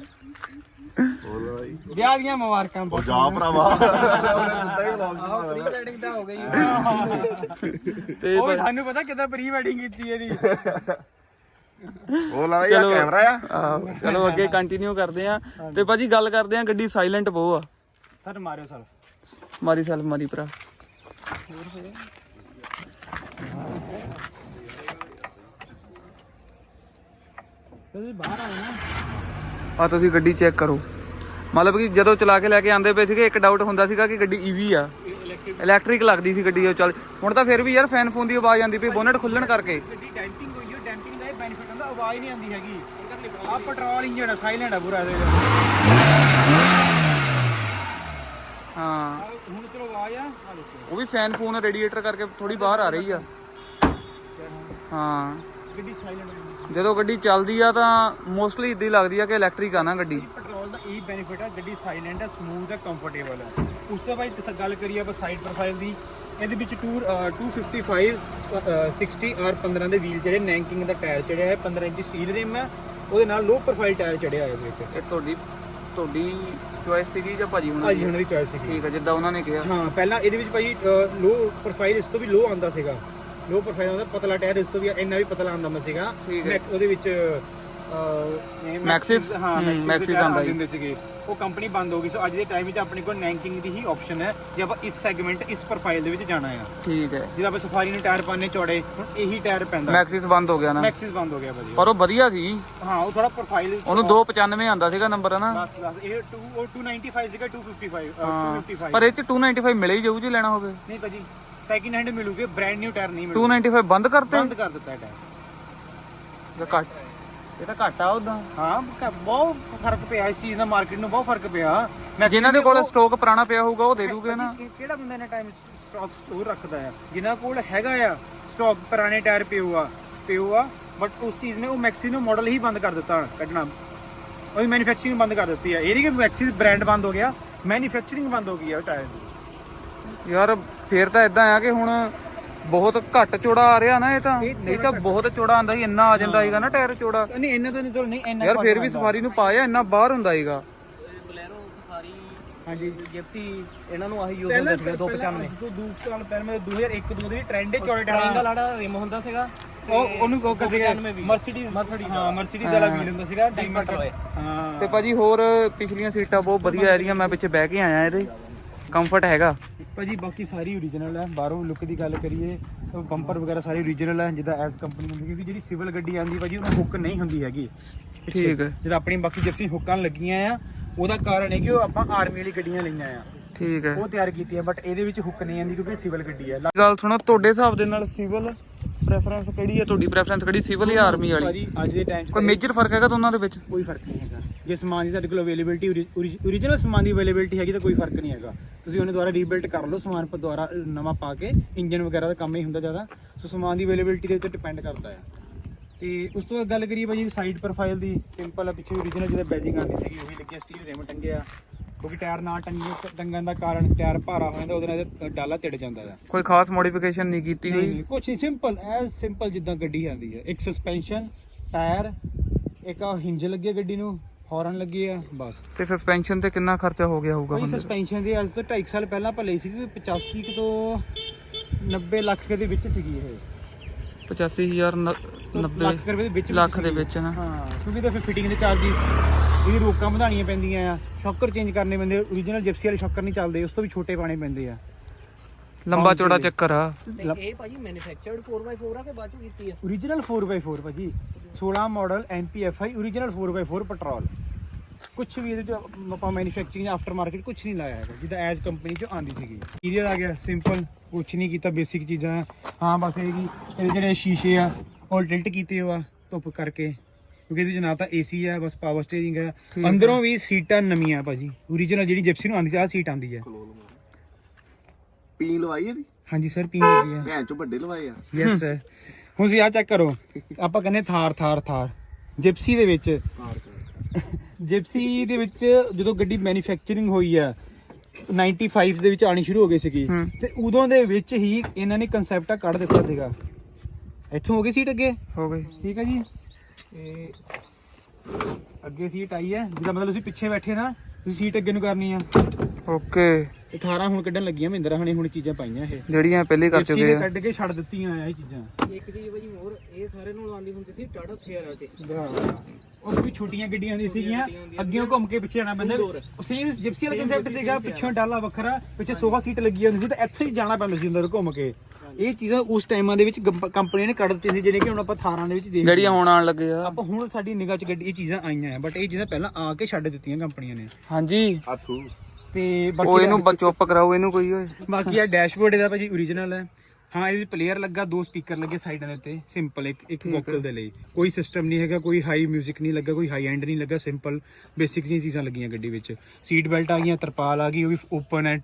S4: ਬੋਲੋ ਬਾਈ
S1: ਵਿਆਹ ਦੀਆਂ ਮੁਬਾਰਕਾਂ
S4: ਉਹ ਜਾ ਭਰਾਵਾ। ਸਿੱਧਾ ਹੀ ਵਲੌਗ
S5: ਪ੍ਰੀ ਵੈਡਿੰਗ ਤਾਂ ਹੋ ਗਈ।
S2: ਤੇ
S1: ਉਹ ਸਾਨੂੰ ਪਤਾ ਕਿਦਾਂ ਪ੍ਰੀ ਵੈਡਿੰਗ ਕੀਤੀ ਇਹਦੀ।
S4: ਉਹ ਲਾ ਯਾ ਕੈਮਰਾ ਆ।
S2: ਆਹੋ, ਚਲੋ ਅੱਗੇ ਕੰਟੀਨਿਊ ਕਰਦੇ ਆ ਤੇ ਭਾਜੀ ਗੱਲ ਕਰਦੇ ਆ ਗੱਡੀ ਸਾਇਲੈਂਟ ਬਹੁ ਆ।
S1: ਸਰ ਮਾਰਿਓ ਸਰ।
S2: ਮਾਰੀ ਸੈਲਫ ਮਾਰੀ ਭਰਾ।
S1: ਤੁਸੀਂ ਬਾਹਰ ਆਓ ਨਾ।
S2: ਆ ਤੁਸੀਂ ਗੱਡੀ ਚੈੱਕ ਕਰੋ। ਮਤਲਬ ਕਿ ਜਦੋਂ ਚਲਾ ਕੇ ਲੈ ਕੇ ਆਂਦੇ ਪਏ ਸੀਗੇ ਇੱਕ ਡਾਊਟ ਹੁੰਦਾ ਸੀਗਾ ਕਿ ਗੱਡੀ ਈਵੀ ਆ। ਇਲੈਕਟ੍ਰਿਕ ਲੱਗਦੀ ਸੀ ਗੱਡੀ ਉਹ ਚੱਲ। ਹੁਣ ਤਾਂ ਫਿਰ ਵੀ ਯਾਰ ਫੈਨ ਫੋਨ ਦੀ ਆਵਾਜ਼ ਆਉਂਦੀ ਪਈ ਬੋਨਟ ਖੁੱਲਣ ਕਰਕੇ।
S1: ਗੱਡੀ ਡੈਂਪਿੰਗ ਹੋਈ ਹੈ ਡੈਂਪਿੰਗ ਦਾ ਇਹ ਬੈਨੀਫਿਟ ਹੁੰਦਾ ਆਵਾਜ਼ ਨਹੀਂ ਆਉਂਦੀ ਹੈਗੀ। ਆ ਪੈਟਰੋਲ ਇੰਜਨ ਹੈ ਸਾਇਲੈਂਟ ਆ ਪੂਰਾ ਇਹਦੇ
S2: ਹਾਂ।
S1: ਹੁਣ ਚਲੋ ਆਵਾਜ਼ ਆ ਆ
S2: ਉਹ ਵੀ ਫੈਨ ਫੋਨ ਰੇਡੀਏਟਰ ਕਰਕੇ ਥੋੜੀ ਬਾਹਰ ਆ ਰਹੀ ਆ। ਹਾਂ।
S1: ਗੱਡੀ ਸਾਇਲੈਂਟ
S2: ਜਦੋਂ ਗੱਡੀ ਚੱਲਦੀ ਆ ਤਾਂ ਮੋਸਟਲੀ ਇਦਾਂ ਹੀ ਲੱਗਦੀ ਆ ਕਿ ਇਲੈਕਟ੍ਰਿਕ ਆ ਨਾ ਗੱਡੀ।
S1: ਇਹ ਬੈਨੀਫਿਟ ਹੈ ਗੱਡੀ ਸਾਇਲੈਂਟ ਹੈ ਸਮੂਥ ਹੈ ਕੰਫਰਟੇਬਲ ਹੈ ਉਸ ਤੋਂ ਬਾਅਦ ਜੇ ਗੱਲ ਕਰੀਏ ਆਪਾਂ ਸਾਈਡ ਪ੍ਰੋਫਾਈਲ ਦੀ ਇਹਦੇ ਵਿੱਚ ਟੂਰ 255 ਅ, 60 ਔਰ 15 ਦੇ ਵੀਲ ਜਿਹੜੇ ਨੈਂਕਿੰਗ ਦਾ ਟਾਇਰ ਚੜਿਆ ਹੈ 15 ਇੰਚ ਸਟੀਲ ਰਿਮ ਹੈ ਉਹਦੇ ਨਾਲ ਲੋ ਪ੍ਰੋਫਾਈਲ ਟਾਇਰ ਚੜਿਆ ਹੈ ਇਹਦੇ ਵਿੱਚ।
S2: ਇਹ ਤੁਹਾਡੀ ਤੁਹਾਡੀ ਚੋਇਸ ਸੀਗੀ ਜਾਂ ਭਾਜੀ ਹੁਣਾਂ
S1: ਭਾਜੀ ਹੁਣ ਦੀ ਚੋਇਸ ਸੀਗੀ।
S2: ਠੀਕ ਆ ਜਿੱਦਾਂ ਉਹਨਾਂ ਨੇ ਕਿਹਾ।
S1: ਹਾਂ ਪਹਿਲਾਂ ਇਹਦੇ ਵਿੱਚ ਭਾਈ ਲੋ ਪ੍ਰੋਫਾਈਲ ਇਸ ਤੋਂ ਵੀ ਲੋ ਆਉਂਦਾ ਸੀਗਾ। ਲੋ ਪ੍ਰੋਫਾਈਲ ਆਉਂਦਾ ਪਤਲਾ ਟਾਇਰ ਇਸ ਤੋਂ ਵੀ ਇੰਨਾ ਵੀ ਪਤਲਾ ਆਉਂਦਾ ਮੈਂ ਸੀਗਾ
S2: ਹੈ।
S1: ਉਹਦੇ ਵਿੱਚ
S2: Maxis?
S1: ਹਾਂ
S2: ਹਮ,
S1: Maxis
S2: Maxis
S1: ਦੇ ਟਾਇਰ
S2: ਆਉਂਦਾ
S1: ਆਉਂਦੇ
S2: ਜੀ।
S1: ਹੁੰਦੇ ਸੀਗੇ। ਉਹ ਕੰਪਨੀ ਬੰਦ ਹੋ ਗਈ ਸੋ ਅੱਜ ਦੇ ਟਾਈਮ ਵਿੱਚ ਆਪਣੇ ਕੋਲ ਨੈਂਕਿੰਗ ਦੀ ਹੀ ਆਪਸ਼ਨ ਹੈ ਜੇ ਆਪਾਂ ਇਸ ਸੈਗਮੈਂਟ ਇਸ ਪ੍ਰੋਫਾਈਲ ਦੇ ਵਿੱਚ ਜਾਣਾ ਆ
S2: ਠੀਕ ਹੈ।
S1: ਜਿਹਦਾ ਆਪਾਂ ਸਫਾਰੀ ਨੂੰ ਟਾਇਰ ਪਾਣੇ ਚੌੜੇ ਹੁਣ ਇਹੀ ਟਾਇਰ ਪੈਂਦਾ।
S2: ਮੈਕਸਿਸ ਬੰਦ ਹੋ ਗਿਆ ਨਾ।
S1: ਮੈਕਸਿਸ ਬੰਦ ਹੋ ਗਿਆ ਭਾਜੀ।
S2: ਪਰ ਉਹ ਵਧੀਆ ਸੀ।
S1: ਹਾਂ ਉਹ ਥੋੜਾ ਪ੍ਰੋਫਾਈਲ
S2: ਉਹਨੂੰ 295 ਆਂਦਾ ਸੀਗਾ ਨੰਬਰ ਹਨਾ
S1: ਬਸ ਬਸ ਇਹ 2 ਉਹ 295 ਸੀਗਾ 255 ਅ,
S2: ਹਾਂ।
S1: 255
S2: ਪਰ ਇਹ ਚ 295 ਮਿਲੇ ਹੀ ਜਾਊ ਜੇ ਲੈਣਾ ਹੋਵੇ।
S1: ਨਹੀਂ ਭਾਜੀ ਸੈਕਿੰਡ ਹੈਂਡ ਮਿਲੂਗੇ ਬ੍ਰਾਂਡ ਨਿਊ ਟਾਇਰ ਨਹੀਂ ਮਿਲੂਗੇ।
S2: 295 ਬੰਦ ਕਰਤੇ?
S1: ਬੰਦ ਕਰ ਦਿੱਤਾ ਇਹ ਟਾਇਰ
S2: ਜਾਂ ਘੱਟ। ਇਹ ਤਾਂ ਘੱਟ ਉਦਾਂ।
S1: ਹਾਂ ਕ- ਬਹੁਤ ਫ਼ਰਕ ਪਿਆ ਇਸ ਚੀਜ਼ ਦਾ ਮਾਰਕੀਟ ਨੂੰ ਬਹੁਤ ਫ਼ਰਕ ਪਿਆ। Maxim
S2: ਜਿਨ੍ਹਾਂ ਦੇ
S1: ਉਹ-
S2: ਕੋਲ ਸਟਾਕ ਪੁਰਾਣਾ ਪਿਆ ਹੋਊਗਾ ਉਹ ਦੇ ਦੂਗੇ ਨਾ।
S1: ਕਿ- ਕਿਹੜਾ ਬੰਦਾ ਇਹਨਾਂ ਟਾਈਮ ਸਟਾਕ ਸਟੋਰ ਰੱਖਦਾ ਆ? ਜਿਨ੍ਹਾਂ ਕੋਲ ਹੈਗਾ ਆ ਸਟਾਕ ਪੁਰਾਣੇ ਟਾਇਰ ਪਿਓ ਆ ਪਿਓ ਆ ਬਟ ਉਸ ਚੀਜ਼ ਨੇ ਉਹ ਮੈਕਸੀ ਨੂੰ ਮਾਡਲ ਹੀ ਬੰਦ ਕਰ ਦਿੱਤਾ ਕੱਢਣਾ। ਉਹਦੀ ਮੈਨੂਫੈਕਚਰਿੰਗ ਬੰਦ ਕਰ ਦਿੱਤੀ ਆ। ਇਹ ਨਹੀਂ ਕਿ ਮੈਕਸੀ ਬ੍ਰਾਂਡ ਬੰਦ ਹੋ ਗਿਆ ਮੈਨੂਫੈਕਚਰਿੰਗ ਬੰਦ ਹੋ ਗਈ ਆ ਉਹ ਟਾਇਰ ਦੀ।
S2: ਯਾਰ ਫੇਰ ਤਾਂ ਇਦਾਂ ਆ ਕਿ ਹੁਣ ਬਹੁਤ ਘੱਟ ਚੌੜਾ ਆ ਰਿਹਾ ਨਾ ਇਹ ਤਾਂ। ਨਹੀਂ ਤਾਂ ਬਹੁਤ ਚੌੜਾ ਆਂਦਾ ਸੀ ਇੰਨਾ ਆ ਜਾਂਦਾ ਸੀਗਾ ਨਾ ਟਾਇਰ ਚੌੜਾ।
S1: ਨਹੀਂ ਇਹਨਾਂ ਦਾ ਨਹੀਂ ਚਲੋ ਨਹੀਂ ਇੰਨਾ
S2: ਯਾਰ ਫੇਰ ਵੀ ਸਫਾਰੀ ਨੂੰ ਪਾਇਆ ਇੰਨਾ ਬਾਹਰ ਹੁੰਦਾ ਸੀਗਾ।
S5: ਬਲੈਰੋ ਸਫਾਰੀ
S1: ਹਾਂਜੀ।
S5: ਜਿਪਸੀ ਇਹਨਾਂ ਨੂੰ ਆਹੀ ਯੂਜ਼ ਹੁੰਦਾ ਸੀਗਾ 295
S1: ਤੋਂ ਦੂ ਸਾਲ ਪਹਿਲਾਂ ਮੈਂ 2001 ਦੋ ਦੇ ਟ੍ਰੈਂਡ ਚੌੜੇ ਟਾਇਰ
S5: ਟ੍ਰਾਇੰਗਲ ਵਾਲਾ ਰਿਮ ਹੁੰਦਾ ਸੀਗਾ
S1: ਉਹ ਉਹਨੂੰ ਕੋ ਕਦੇ
S5: 295 ਵੀ।
S1: ਮਰਸੀਡੀਜ਼
S5: Mercedes
S1: ਹਾਂ ਮਰਸੀਡੀਜ਼ ਵਾਲਾ ਵੀਲ ਹੁੰਦਾ ਸੀਗਾ
S5: Alloy।
S1: ਹਾਂ।
S2: ਤੇ ਭਾਜੀ ਹੋਰ ਪਿਛਲੀਆਂ ਸੀਟਾਂ ਬਹੁਤ ਵਧੀਆ ਇਹਦੀਆਂ ਮੈਂ ਪਿੱਛੇ ਬਹਿ ਕੇ ਆਇਆ ਇਹਦੇ। ਕੰਫਰਟ ਹੈਗਾ।
S1: ਭਾਜੀ ਬਾਕੀ ਸਾਰੀ ਓਰੀਜਨਲ ਹੈ। ਬਾਹਰੋਂ ਲੁੱਕ ਦੀ ਗੱਲ ਕਰੀਏ ਤਾਂ ਬੰਪਰ ਵਗੈਰਾ ਸਾਰੀ ਓਰੀਜਨਲ ਹੈ ਜਿੱਦਾਂ ਐਸ ਕੰਪਨੀ ਹੁੰਦੀ ਕਿਉਂਕਿ ਜਿਹੜੀ ਸਿਵਲ ਗੱਡੀ ਆਂਦੀ ਭਾਜੀ ਉਹਨੂੰ ਹੁੱਕ ਨਹੀਂ ਹੁੰਦੀ ਹੈਗੀ। ਪਿੱਛੇ।
S2: ਠੀਕ ਹੈ।
S1: ਜਿਹੜਾ ਆਪਣੀ ਬਾਕੀ ਜਿਪਸੀ ਹੁੱਕਾਂ ਲੱਗੀਆਂ ਆ ਉਹਦਾ ਕਾਰਨ ਹੈ ਕਿ ਉਹ ਆਪਾਂ ਆਰਮੀ ਵਾਲੀ ਗੱਡੀਆਂ ਲਈਆਂ ਆ।
S2: ਠੀਕ ਹੈ।
S1: ਉਹ ਤਿਆਰ ਕੀਤੀਆਂ ਬਟ ਇਹਦੇ ਵਿੱਚ ਹੁੱਕ ਨਹੀਂ ਆਂਦੀ ਕਿਉਂਕਿ ਸਿਵਲ ਗੱਡੀ ਹੈ।
S2: ਗੱਲ ਸੁਣੋ ਤੁਹਾਡੇ ਹਿਸਾਬ ਦੇ ਨਾਲ ਸਿਵਲ ਪ੍ਰੈਫਰੈਂਸ ਕਿਹੜੀ ਹੈ? ਤੁਹਾਡੀ ਪ੍ਰੈਫਰੈਂਸ ਕਿਹੜੀ ਸਿਵਲ ਜਾਂ ਆਰਮੀ ਵਾਲੀ?
S1: ਭਾਜੀ ਅੱਜ ਦੇ ਟਾਈਮ 'ਚ
S2: ਕੋਈ ਮੇਜਰ ਫ਼ਰਕ ਹੈਗਾ ਦੋਨਾਂ ਦੇ ਵਿੱਚ?
S1: ਕੋਈ ਫ਼ਰਕ ਨਹੀਂ ਹੈਗਾ। ਜੇ ਸਮਾਨ ਦੀ ਤੁਹਾਡੇ ਕੋਲ ਅਵੇਲੇਬਿਲਟੀ ਓਰੀਜਨਲ ਸਮਾਨ ਦੀ ਅਵੇਲੇਬਿਲਟੀ ਹੈਗੀ ਤਾਂ ਕੋਈ ਫ਼ਰਕ ਨਹੀਂ ਹੈਗਾ। ਤੁਸੀਂ ਉਹਨੇ ਦੁਆਰਾ ਰੀਬਿਲਡ ਕਰ ਲਓ ਸਮਾਨ ਪਰ ਦੁਆਰਾ ਨਵਾਂ ਪਾ ਕੇ ਇੰਜਨ ਵਗੈਰਾ ਦਾ ਕੰਮ ਹੀ ਹੁੰਦਾ ਜ਼ਿਆਦਾ। ਸੋ ਸਮਾਨ ਦੀ ਅਵੇਲੇਬਿਲਟੀ ਦੇ ਉੱਤੇ ਡਿਪੈਂਡ ਕਰਦਾ ਹੈ। ਤੇ ਉਸ ਤੋਂ ਬਾਅਦ ਗੱਲ ਕਰੀਏ ਭਾਜੀ ਸਾਈਡ ਪ੍ਰੋਫਾਈਲ ਦੀ ਸਿੰਪਲ ਆ ਪਿੱਛੇ ਓਰੀਜਨਲ ਜਿਹਦਾ ਬੈਜਿੰਗ ਆਉਂਦੀ ਸੀਗੀ ਉਹੀ ਲੱਗਿਆ ਸਟੀਲ ਰਿਮ ਟੰਗਿਆ ਕਿਉਂਕਿ ਟਾਇਰ ਨਾ ਟੰਗੇ ਟੰਗਣ ਦਾ ਕਾਰਨ ਟਾਇਰ ਭਾਰਾ ਹੋ ਜਾਂਦਾ ਉਹਦੇ ਨਾਲ ਡਾਲਾ ਟਿੜ ਜਾਂਦਾ ਹੈ।
S2: ਕੋਈ ਖਾਸ ਮੋਡੀਫਿਕੇਸ਼ਨ ਨਹੀਂ ਕੀਤੀ ਹੋਈ?
S1: ਕੁਛ ਨਹੀਂ ਸਿੰਪਲ ਐਸ ਸਿੰਪਲ ਜਿੱਦਾਂ ਗੱਡੀ ਆਂਦੀ ਹੈ। ਇੱਕ ਸਸਪੈਂਸ਼ਨ ਟਾਇਰ ਇੱਕ ਹਿੰਜ ਲੱਗੇ ਗੱਡੀ ਨੂੰ। ਹਾਰਨ ਲੱਗੇ ਆ ਬਸ।
S2: ਤੇ ਸਸਪੈਂਸ਼ਨ ਤੇ ਕਿੰਨਾ ਖਰਚਾ ਹੋ ਗਿਆ ਹੋਊਗਾ
S1: ਕੋਈ
S2: ਹੁਣ
S1: ਸਸਪੈਂਸ਼ਨ ਦੀ ਅੱਜ ਤੋਂ 2.5 ਸਾਲ ਪਹਿਲਾਂ ਆਪਾਂ ਲਈ ਸੀ 85 ਕੁ ਤੋਂ 90 ਲੱਖ ਦੇ ਵਿੱਚ ਸੀਗੀ ਇਹ।
S2: 85000 90
S1: ਲੱਖ ਰੁਪਏ ਦੇ ਵਿੱਚ ਵਿੱਚ
S2: ਲੱਖ ਦੇ
S1: ਸੀਗੀ।
S2: ਵਿੱਚ ਨਾ।
S1: ਹਾਂ ਕਿਉਂਕਿ ਤਾਂ ਫਿਰ ਫਿਟਿੰਗ ਦੇ ਚਾਰਜਸ ਇਹਦੀ ਰੋਕਾਂ ਵਧਾਉਣੀਆਂ ਪੈਂਦੀਆਂ ਆ। ਸ਼ੌਕਰ ਚੇਂਜ ਕਰਨੇ ਪੈਂਦੇ ਓਰੀਜਨਲ ਜਿਪਸੀ ਵਾਲੇ ਸ਼ੌਕਰ ਨਹੀਂ ਚੱਲਦੇ ਉਸ ਤੋਂ ਵੀ ਛੋਟੇ ਪਾਣੇ ਪੈਂਦੇ ਆ।
S2: ਲੰਬਾ ਚੌੜਾ ਚੱਕਰ ਆ।
S5: ਤੇ ਇਹ ਭਾਜੀ ਮੈਨੂਫੈਕਚਰਡ 4x4 ਆ ਕਿ ਬਾਅਦ ਚੋਂ ਕੀਤੀ ਆ?
S1: ਓਰੀਜਨਲ 4x4 ਭਾਜੀ। 16 model MPFI original 4x4 petrol ਕੁਝ ਵੀ ਇਹਦੇ ਚ ਆਪਾਂ ਮੈਨੂਫੈਕਚਰਿੰਗ ਆਫਟਰ ਮਾਰਕੀਟ ਕੁਝ ਨਹੀਂ ਲਾਇਆ ਹੈਗਾ ਜਿੱਦਾਂ ਐਜ਼ ਕੰਪਨੀ ਚ ਆਂਦੀ ਸੀਗੀ। ਇੰਟੀਰੀਅਰ ਆ ਗਿਆ ਸਿੰਪਲ ਕੁਝ ਨਹੀਂ ਕੀਤਾ ਬੇਸਿਕ ਚੀਜ਼ਾਂ। ਹਾਂ ਬਸ ਇਹ ਕੀ ਇਹਦੇ ਜਿਹੜੇ ਸ਼ੀਸ਼ੇ ਆ ਉਹ ਟਿਲਟ ਕੀਤੇ ਹੋਆ ਧੁੱਪ ਕਰਕੇ। ਕਿਉਂਕਿ ਇਹਦੇ ਚ ਨਾ ਤਾਂ ਏਸੀ ਆ ਬਸ ਪਾਵਰ ਸਟੀਅਰਿੰਗ ਆ।
S2: ਆ।
S1: ਅੰਦਰੋਂ ਵੀ ਸੀਟਾਂ ਨਵੀਆਂ ਭਾਜੀ। ਓਰੀਜਨਲ ਜਿਹੜੀ ਜਿਪਸੀ ਨੂੰ ਆਂਦੀ ਸੀ ਆ ਸੀਟ ਆਂਦੀ ਹੈ
S4: ਪੀਣ ਲਵਾਈ ਇਹਦੀ?
S1: ਹਾਂਜੀ ਸਰ ਪੀਣ ਲੱਗੀ ਆ।
S4: ਭੈਣ ਚੋਂ ਵੱਡੇ ਲਵਾਏ ਆ।
S1: ਯੈਸ ਸਰ ਹੁਣ ਤੁਸੀਂ ਆ ਚੈੱਕ ਕਰੋ। ਆਪਾਂ ਕਹਿੰਦੇ ਥਾਰ ਥਾਰ ਥਾਰ। ਜਿਪਸੀ ਦੇ ਵਿੱਚ
S4: ਕਰ
S1: ਜਿਪਸੀ ਦੇ ਵਿੱਚ ਜਦੋਂ ਗੱਡੀ ਮੈਨੂਫੈਕਚਰਿੰਗ ਹੋਈ ਆ 95 ਦੇ ਵਿੱਚ ਆਣੀ ਸ਼ੁਰੂ ਹੋ ਗਈ ਸੀਗੀ।
S2: ਹੂੰ।
S1: ਤੇ ਉਦੋਂ ਦੇ ਵਿੱਚ ਹੀ ਇਹਨਾਂ ਨੇ ਕਨਸੈਪਟ ਕੱਢ ਦਿੱਤਾ ਸੀਗਾ। ਇੱਥੋਂ ਹੋ ਗਈ ਸੀਟ ਅੱਗੇ?
S2: ਹੋ ਗਈ।
S1: ਠੀਕ ਹੈ ਜੀ। ਤੇ ਅੱਗੇ ਸੀਟ ਆਈ ਹੈ ਜਿਹਦਾ ਮਤਲਬ ਤੁਸੀਂ ਪਿੱਛੇ ਬੈਠੇ ਨਾ ਤੁਸੀਂ ਸੀਟ ਅੱਗੇ ਨੂੰ ਕਰਨੀ ਆ।
S2: ਓਕੇ।
S1: 18 ਹੁਣ ਕੱਢਣ ਲੱਗੀਆਂ ਮਹਿੰਦਰਾ ਹਣੇ ਹੁਣ ਚੀਜ਼ਾਂ ਪਾਈਆਂ ਇਹ।
S2: ਜਿਹੜੀਆਂ ਪਹਿਲੇ ਕਰ ਚੁੱਕੇ ਆ।
S1: ਕੱਢ ਕੇ ਛੱਡ ਦਿੱਤੀਆਂ ਆ ਇਹ ਚੀਜ਼ਾਂ।
S5: ਇੱਕ ਚੀਜ਼ ਭਾਜੀ ਹੋਰ ਇਹ ਸਾਰੇ ਨੂੰ ਆਉਂਦੀ ਹੁੰਦੀ ਸੀ ਟਾਟਾ ਸਿਆਰਾ ਚ
S1: ਉਹ ਵੀ ਛੋਟੀਆਂ ਗੱਡੀਆਂ ਹੁੰਦੀਆਂ ਸੀਗੀਆਂ ਅੱਗੇੋਂ ਘੁੰਮ ਕੇ ਪਿੱਛੇ ਆਣਾ ਪੈਂਦਾ। ਸੇਮ ਜਿਪਸੀ ਵਾਲਾ ਕਨਸੈਪਟ ਸੀਗਾ ਪਿੱਛੋਂ ਡਾਲਾ ਵੱਖਰਾ ਪਿੱਛੇ ਸੋਫਾ ਸੀਟ ਲੱਗੀ ਹੁੰਦੀ ਸੀ ਤਾਂ ਇੱਥੇ ਹੀ ਜਾਣਾ ਪੈਂਦਾ ਸੀ ਅੰਦਰ ਘੁੰਮ ਕੇ। ਇਹ ਚੀਜ਼ਾਂ ਉਸ ਟਾਈਮਾਂ ਦੇ ਵਿੱਚ ਕੰਪਨੀ ਨੇ ਕੱਢ ਦਿੱਤੀਆਂ ਸੀ ਜਿਹੜੀਆਂ ਕਿ ਹੁਣ ਆਪਾਂ ਥਾਰਾਂ ਦੇ ਵਿੱਚ ਦੇਖ
S2: ਜਿਹੜੀਆਂ ਹੁਣ ਆਉਣ ਲੱਗੇ ਆ।
S1: ਆਪਾਂ ਹੁਣ ਸਾਡੀ ਨਿਗਾਹ 'ਚ ਗੱਡੀ ਇਹ ਚੀਜ਼ਾਂ ਆਈਆਂ ਆ ਬਟ ਇਹ ਚੀਜ਼ਾਂ ਪਹਿਲਾਂ ਆ ਕੇ ਛੱਡ ਦਿੱਤੀਆਂ ਕੰਪਨੀਆਂ ਨੇ।
S2: ਹਾਂਜੀ।
S4: ਆਥੂ
S1: ਤੇ
S2: ਉਹ
S1: ਬਾਕੀ
S2: ਇਹਨੂੰ ਬ- ਚੁੱਪ ਕਰਾਓ ਇਹਨੂੰ ਕੋਈ ਓਏ।
S1: ਬਾਕੀ ਆ ਡੈਸ਼ਬੋਰਡ ਇਹਦਾ ਭਾਜੀ origignal ਹੈ। ਹਾਂ ਇਹਦੇ ਪਲੇਅਰ ਲੱਗਾ ਦੋ ਸਪੀਕਰ ਲੱਗੇ ਸਾਈਡਾਂ ਦੇ ਉੱਤੇ। ਸਿੰਪਲ ਇੱਕ ਇੱਕ ਵੋਕਲ ਦੇ ਲਈ। ਕੋਈ ਸਿਸਟਮ ਨਹੀਂ ਹੈਗਾ ਕੋਈ ਹਾਈ 뮤직 ਨਹੀਂ ਲੱਗਾ ਕੋਈ ਹਾਈ ਐਂਡ ਨਹੀਂ ਲੱਗਾ ਸਿੰਪਲ ਬੇਸਿਕ ਜਿਹੀਆਂ ਚੀਜ਼ਾਂ ਲੱਗੀਆਂ ਗੱਡੀ ਵਿੱਚ। ਸੀਟ ਬੈਲਟ ਆ ਗਈਆਂ ਤਰਪਾਲ ਆ ਗਈ ਉਹ ਵੀ ਓਪਨ ਹੈ